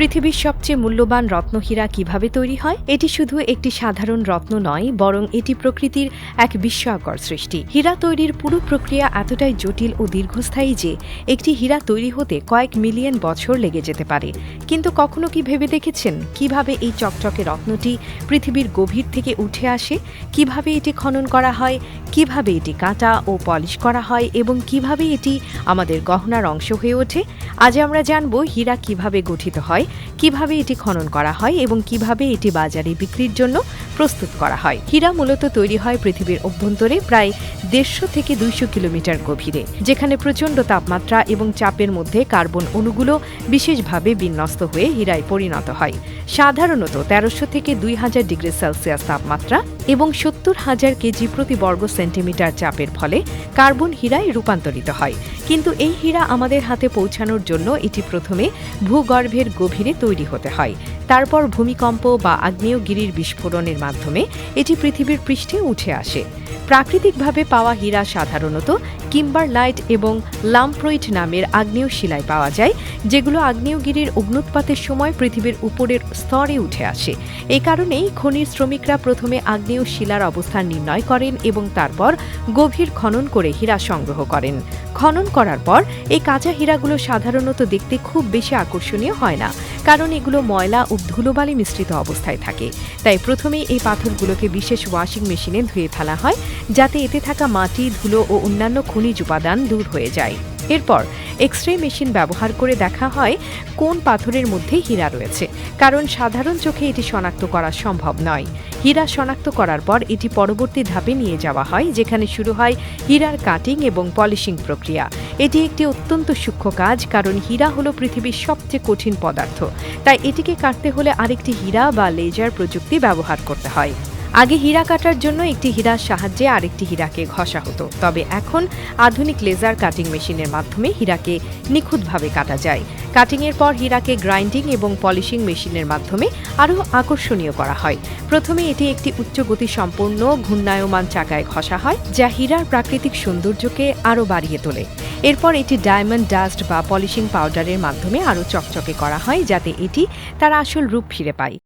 পৃথিবীর সবচেয়ে মূল্যবান রত্নহীরা কীভাবে তৈরি হয়? এটি শুধু একটি সাধারণ রত্ন নয়, বরং এটি প্রকৃতির এক বিস্ময়কর সৃষ্টি। হীরা তৈরির পুরো প্রক্রিয়া এতটাই জটিল ও দীর্ঘস্থায়ী যে, একটি হীরা তৈরি হতে কয়েক মিলিয়ন বছর লেগে যেতে পারে। কিন্তু কখনো কি ভেবে দেখেছেন কীভাবে এই চকচকে রত্নটি পৃথিবীর গভীর থেকে উঠে আসে? কীভাবে এটি খনন করা হয়? কীভাবে এটি কাটা ও পলিশ করা হয়? এবং কীভাবে এটি আমাদের গহনার অংশ হয়ে ওঠে? আজ আমরা জানব হীরা কীভাবে গঠিত হয় কীভাবে এটি খনন করা হয় এবং কীভাবে এটি বাজারে বিক্রির জন্য প্রস্তুত করা হয়। হীরা মূলত তৈরি হয় পৃথিবীর অভ্যন্তরে প্রায় দেড়শো থেকে দুইশো কিলোমিটার গভীরে, যেখানে প্রচণ্ড তাপমাত্রা এবং চাপের মধ্যে কার্বন অণুগুলো বিশেষভাবে বিন্যস্ত হয়ে হীরায় পরিণত হয়। সাধারণত তেরোশো থেকে দুই হাজার ডিগ্রি সেলসিয়াস তাপমাত্রা এবং সত্তর হাজার কেজি প্রতি বর্গ সেন্টিমিটার চাপের ফলে কার্বন হীরায় রূপান্তরিত হয়। কিন্তু এই হীরা আমাদের হাতে পৌঁছানোর জন্য এটি প্রথমে ভূগর্ভের গভীরে তৈরি হতে হয়। তারপর ভূমিকম্প বা আগ্নেয়গিরির বিস্ফোরণের মাধ্যমে এটি পৃথিবীর পৃষ্ঠে উঠে আসে। প্রাকৃতিকভাবে পাওয়া হীরা সাধারণত কিম্বারলাইট এবং লাম্প্রইট নামের আগ্নেয় শিলায় পাওয়া যায়, যেগুলো আগ্নেয়গিরির অগ্নুৎপাতের সময় পৃথিবীর উপরের স্তরে উঠে আসে। এই কারণেই খনির শ্রমিকরা প্রথমে আগ্নেয় শিলার অবস্থান নির্ণয় করেন এবং তারপর গভীর খনন করে হীরা সংগ্রহ করেন। খনন করার পর এই কাঁচা হীরাগুলো সাধারণত দেখতে খুব বেশি আকর্ষণীয় হয় না, কারণ এগুলো ময়লা ও ধুলোবালি মিশ্রিত অবস্থায় থাকে। তাই প্রথমেই এই পাথরগুলোকে বিশেষ ওয়াশিং মেশিনে ধুয়ে ফেলা হয় যাতে এতে থাকা মাটি, ধুলো ও অন্যান্য খনিজ উপাদান দূর হয়ে যায়। এরপর এক্স রে মেশিন ব্যবহার করে দেখা হয় কোন পাথরের মধ্যে হীরা রয়েছে, কারণ সাধারণ চোখে এটি শনাক্ত করা সম্ভব নয়। হীরা শনাক্ত করার পর এটি পরবর্তী ধাপে নিয়ে যাওয়া হয়, যেখানে শুরু হয় হীরার কাটিং এবং পলিশিং প্রক্রিয়া। এটি একটি অত্যন্ত সূক্ষ্ম কাজ, কারণ হীরা হলো পৃথিবীর সবচেয়ে কঠিন পদার্থ। তাই এটিকে কাটতে হলে আরেকটি হীরা বা লেজার প্রযুক্তি ব্যবহার করতে হয়। আগে হীরা কাটার জন্য একটি হীরার সাহায্যে আরেকটি হীরাকে ঘষা হতো। তবে এখন আধুনিক লেজার কাটিং মেশিনের মাধ্যমে হীরাকে নিখুঁতভাবে কাটা যায়। কাটিংয়ের পর হীরাকে গ্রাইন্ডিং এবং পলিশিং মেশিনের মাধ্যমে আরও আকর্ষণীয় করা হয়। প্রথমে এটি একটি উচ্চ গতি সম্পন্ন ঘূর্ণায়মান চাকায় ঘষা হয়, যা হীরার প্রাকৃতিক সৌন্দর্যকে আরও বাড়িয়ে তোলে। এরপর এটি ডায়মন্ড ডাস্ট বা পলিশিং পাউডারের মাধ্যমে আরও চকচকে করা হয়, যাতে এটি তার আসল রূপ ফিরে পায়।